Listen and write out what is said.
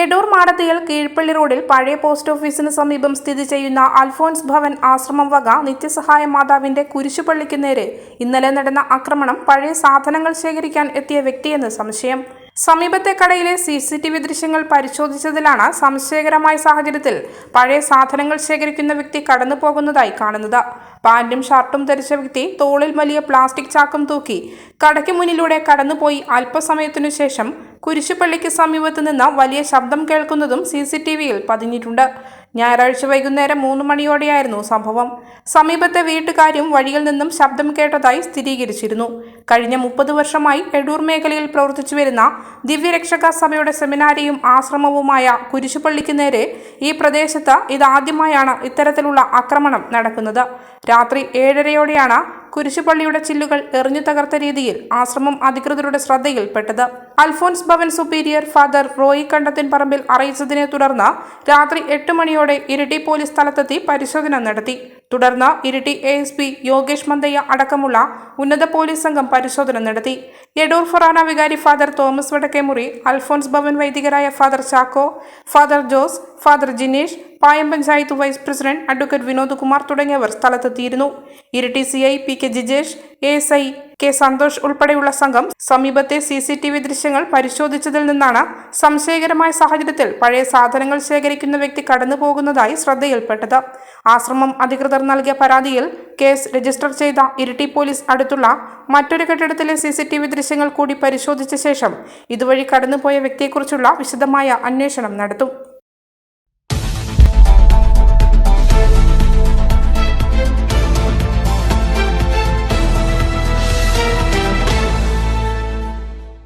എടൂർ മാടത്തിയിൽ കീഴ്പ്പള്ളി റോഡിൽ പഴയ പോസ്റ്റ് ഓഫീസിന് സമീപം സ്ഥിതി ചെയ്യുന്ന അൽഫോൺസ് ഭവൻ ആശ്രമം വക നിത്യസഹായ മാതാവിന്റെ കുരിശുപള്ളിക്ക് നേരെ ഇന്നലെ നടന്ന ആക്രമണം പഴയ സാധനങ്ങൾ ശേഖരിക്കാൻ എത്തിയ വ്യക്തിയെന്ന് സംശയം. സമീപത്തെ കടയിലെ സി സി ടി വി ദൃശ്യങ്ങൾ പരിശോധിച്ചതിലാണ് സംശയകരമായ സാഹചര്യത്തിൽ പഴയ സാധനങ്ങൾ ശേഖരിക്കുന്ന വ്യക്തി കടന്നു പോകുന്നതായി കാണുന്നത്. പാന്റും ഷർട്ടും ധരിച്ച വ്യക്തി തോളിൽ വലിയ പ്ലാസ്റ്റിക് ചാക്കും തൂക്കി കടയ്ക്ക് മുന്നിലൂടെ കടന്നുപോയി അല്പസമയത്തിനു ശേഷം കുരിശുപള്ളിക്ക് സമീപത്ത് നിന്ന് വലിയ ശബ്ദം കേൾക്കുന്നതും സി സി ടി വിയിൽ പതിഞ്ഞിട്ടുണ്ട്. ഞായറാഴ്ച വൈകുന്നേരം മൂന്ന് മണിയോടെയായിരുന്നു സംഭവം. സമീപത്തെ വീട്ടുകാരും വഴിയിൽ നിന്നും ശബ്ദം കേട്ടതായി സ്ഥിരീകരിച്ചിരുന്നു. കഴിഞ്ഞ മുപ്പത് വർഷമായി എടൂർ മേഖലയിൽ പ്രവർത്തിച്ചു വരുന്ന ദിവ്യരക്ഷക സഭയുടെ സെമിനാരിയും ആശ്രമവുമായ കുരിശുപള്ളിക്ക് നേരെ ഈ പ്രദേശത്ത് ഇതാദ്യമായാണ് ഇത്തരത്തിലുള്ള ആക്രമണം നടക്കുന്നത്. രാത്രി ഏഴരയോടെയാണ് കുരിശുപള്ളിയുടെ ചില്ലുകൾ എറിഞ്ഞു തകർത്ത രീതിയിൽ ആശ്രമം അധികൃതരുടെ ശ്രദ്ധയിൽപ്പെട്ടത് Alphonse Bhavan superior father Roy Kandathinparambil അറിയിച്ചതിനെ തുടർന്ന് രാത്രി എട്ട് മണിയോടെ ഇരിട്ടി പോലീസ് സ്ഥലത്തെത്തി പരിശോധന നടത്തി. തുടർന്ന് Iritty A S P Yogesh Mandayya അടക്കമുള്ള ഉന്നത പോലീസ് സംഘം പരിശോധന നടത്തി. എഡൂർ ഫൊറാന വികാരി father Thomas Vadakkemuri Alphonse Bhavan വൈദികരായ father Chacko father Jose father Jinesh Payam panchayat vice president advocate Vinod Kumar തുടങ്ങിയവർ സ്ഥലത്തെത്തിയിരുന്നു. Iritty C I P K Jijesh A S I K Santhosh ഉൾപ്പെടെയുള്ള സംഘം സമീപത്തെ സി സി ടി വി ദൃശ്യങ്ങൾ പരിശോധിച്ചതിൽ നിന്നാണ് സംശയകരമായ സാഹചര്യത്തിൽ പഴയ സാധനങ്ങൾ ശേഖരിക്കുന്ന വ്യക്തി കടന്നു ശ്രദ്ധയിൽപ്പെട്ടത്. ആശ്രമം അധികൃതർ നൽകിയ പരാതിയിൽ കേസ് രജിസ്റ്റർ ചെയ്ത ഇരിട്ടി പോലീസ് അടുത്തുള്ള മറ്റൊരു കെട്ടിടത്തിലെ സി സി ടി വി ദൃശ്യങ്ങൾ കൂടി പരിശോധിച്ച ശേഷം ഇതുവഴി കടന്നുപോയ വ്യക്തിയെക്കുറിച്ചുള്ള വിശദമായ അന്വേഷണം നടത്തും.